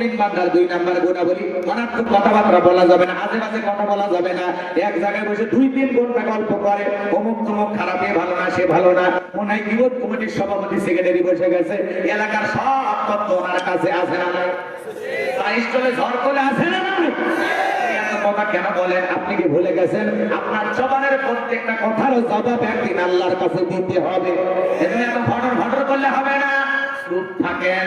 মমিন বান্দার দুই নাম্বার গুণা বলি অনার্থক কথাবার্তা বলা যাবে না, আজে বাজে কথা বলা যাবে না। এক জায়গায় বসে দুই তিন ঘণ্টা গল্প করে, অমুক তমুক খারাপ ভালো না, সে ভালো না। মনে হয় বিরোধ কমিটির সভাপতি, সেক্রেটারি বসে গেছে। এলাকার সব তথ্য ওনার কাছে আছে না স্টলে ঝড় করে আছে না আল্লাহর কাছে দিতে হবে। এত ফটর ফটর করলে হবে না। থাকেন।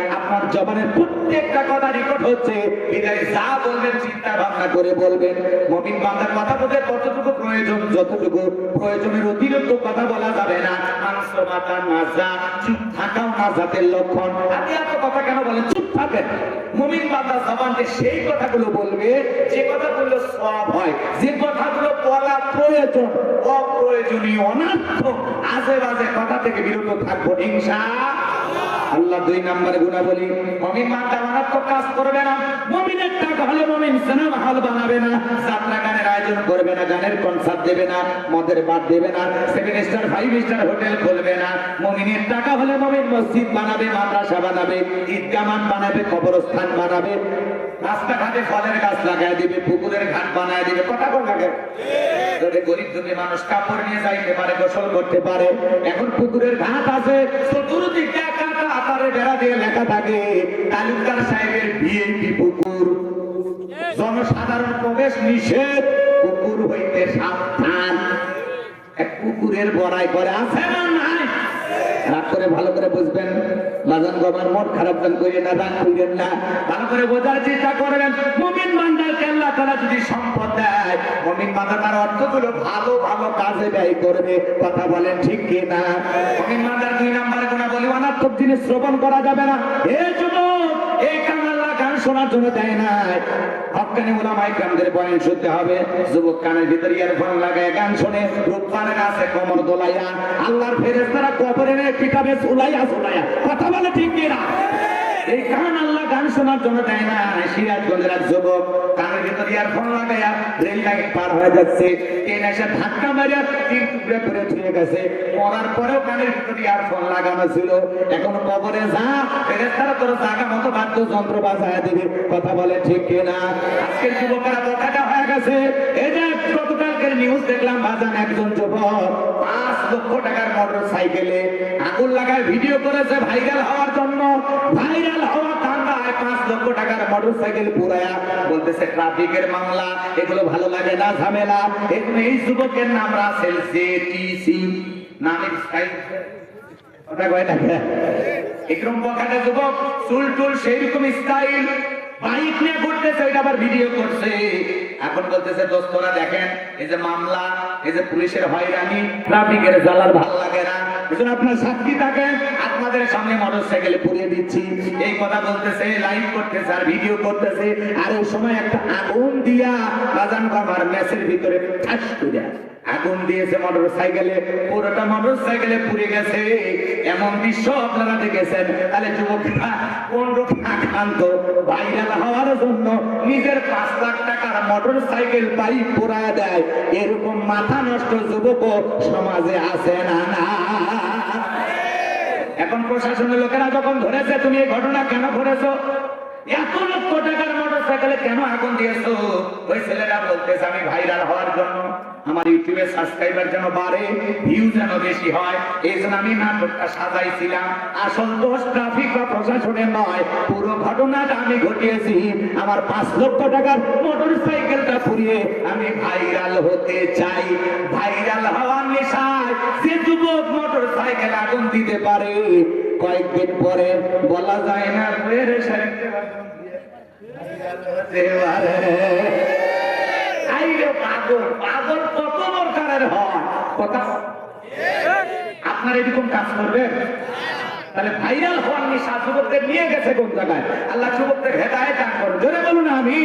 আপনার জবানের প্রত্যেকটা কথা রেকর্ড হচ্ছে। বিদায় যা বলবেন চিন্তা ভাবনা করে বলবেন। মুমিন বান্দার কথা বলতে কতটুকু প্রয়োজন, যতটুকু প্রয়োজনের অতিরিক্ত কথা বলা যাবে না। মাংস, মাথা নাজা চুপ থাকাও নাজাতের লক্ষণ। আপনি এত কথা কেন বলেন? চুপ থাকেন। মুমিন বান্দা জবানকে সেই কথাগুলো বলবে, যে কথাগুলো সব হয়, যে কথাগুলো বলা প্রয়োজন, অপ্রয়োজনীয়, অনার্থক আজে বাজে কথা থেকে বিরত থাকব হিংসা আল্লাহ দুই নম্বরে গুণা বলি মমিন মানটা অনার্থক কাজ করবে না। মমিনের টাকা হলে মমিন সিনেমা হল বানাবে না। যাত্রা গানের আয়োজন করবে না, গানের কনসার্ট দেবে না, মদের বার দেবে না seven star five star hotel খুলবে না। মমিনের টাকা হলে মমিন, মসজিদ বানাবে, মাদ্রাসা বানাবে, ঈদগাহ বানাবে, কবরস্থান বানাবে। রাস্তাঘাটে ফলের গাছ লাগায় দিবে, পুকুরের ঘাট বানায় দিবে, কথা কোন? লাগে মানুষ কাপড় নিয়ে যাইতে পারে গোসল করতে পারে। এখন পুকুরের ঘাট আছে চতুর্দিকে তালুকদার সাহেবের বিএনপি পুকুর। জনসাধারণ প্রবেশ নিষেধ। পুকুর হইতে সাবধান। এক পুকুরের বড়াই করে আছে না নাই? রাগ করে ভালো করে বুঝবেন। বাজান গমার মন খারাপ গান করিয়ে না রাগ করিয়েন না। ভালো করে বোঝার চেষ্টা করবেন। মুমিন বান্দার আল্লাহ তারা যদি সম্পদ দেয়, মুমিন বান্দা তার অর্থগুলো ভালো ভালো কাজে ব্যয় করবে। কথা বলেন ঠিক কি না মুমিন বান্দার দুই নম্বরে কোনা অনার্থক জিনিস শ্রবণ করা যাবে না। এ যুবক এই কানাল্লা গান শোনার জন্য দেয় নাই। শুনতে হবে। যুবক কানের ভিতরে ইয়ারফোন লাগায় গান শুনে। রূপপান গাছে কমর দোলাইয়া, আল্লাহর ফেরেশতারা কবরে পিঠাবে সুলাইয়া সুলাইয়া কথা বলে ঠিক কিনা? ছিল। এখন বাজায় কথা বলে ঠিক কিনা? আজকের যুবকেরা বোকাটা হয়ে গেছে। এই যে নিউজ দেখলাম, বাজান একজন যুবক লক্ষ টাকার মোটর সাইকেলে আগুন লাগায় ভিডিও করেছে ভাইরাল হওয়ার জন্য। ভাইরাল হওয়ার ধান্দায় পাঁচ লক্ষ টাকার পুরায়া বলতেছে, ট্রাফিকের মামলা এগুলো ভালো লাগে না, ঝামেলা। এই যুবকের নাম রাসেল কথা কয় না। যুবক, চুল টুল সেই রকম স্টাইল। বাইক নিয়ে ঘুরতেছে, ওইটা আবার ভিডিও করছে। এখন বলতেছে দোস্তরা দেখেন এই যে মামলা এই যে পুলিশের হয়রানি ট্রাফিকের জ্বালার ভালো লাগে না আপনার সাক্ষী থাকেন আপনাদের সামনে মোটর সাইকেলে পুড়িয়ে দিচ্ছি। এই কথা বলতেছে লাইভ করতেছে আর ভিডিও করতেছে। আর ওই সময় একটা আগুন দিয়া আমার মেসের ভিতরে ঠাস করে আগুন দিয়েছে মোটর সাইকেলে পুরোটা মোটর সাইকেলে পুড়ে গেছে। এমন দৃশ্য আপনারা দেখেছেন। তাহলে যুবকরা কোন রূপ আক্রান্ত ভাইরাল হওয়ার জন্য নিজের পাঁচ লাখ টাকার মোটর সাইকেল পাই পোড়ায় দেয়। এরকম মাথা নষ্ট যুবক সমাজে আছে না না। এখন প্রশাসনের লোকেরা যখন ধরেছে, তুমি এই ঘটনা কেন ঘটেছ? এত লক্ষ টাকার সাইকেলে কেন আগুন দিয়েছ? ওই ছেলেরা বলতেছে, আমি ভাইরাল হওয়ার জন্য, আমার ইউটিউবে সাবস্ক্রাইবার যেন বাড়ে ভিউ যেন বেশি হয়। এই জন্য আমি নাটকটা সাজাইছিলাম। আসল দোষ ট্রাফিক বা প্রশাসনের নয়, পুরো ঘটনাটা আমি ঘটিয়েছি। আমার পাঁচ লক্ষ টাকার মোটর সাইকেলটা পুড়িয়ে আমি ভাইরাল হতে চাই। ভাইরাল হওয়ার নেশায় যে যুবক মোটর সাইকেল আগুন দিতে পারে, কয়েকদিন পরে বলা যায় না ফের সাইকেল আগুন দিয়ে viral হতে পারে। আইরে পাগল পাগল কত দরকারের হয়? কথা? আপনার এরকম কাজ করবেন? তাহলে ভাইরাল হওয়ার নেশা যুবকদের নিয়ে গেছে কোন জায়গায়? আল্লাহ যুবকদের হেদায় দান করুন। জোরে বলুন আমি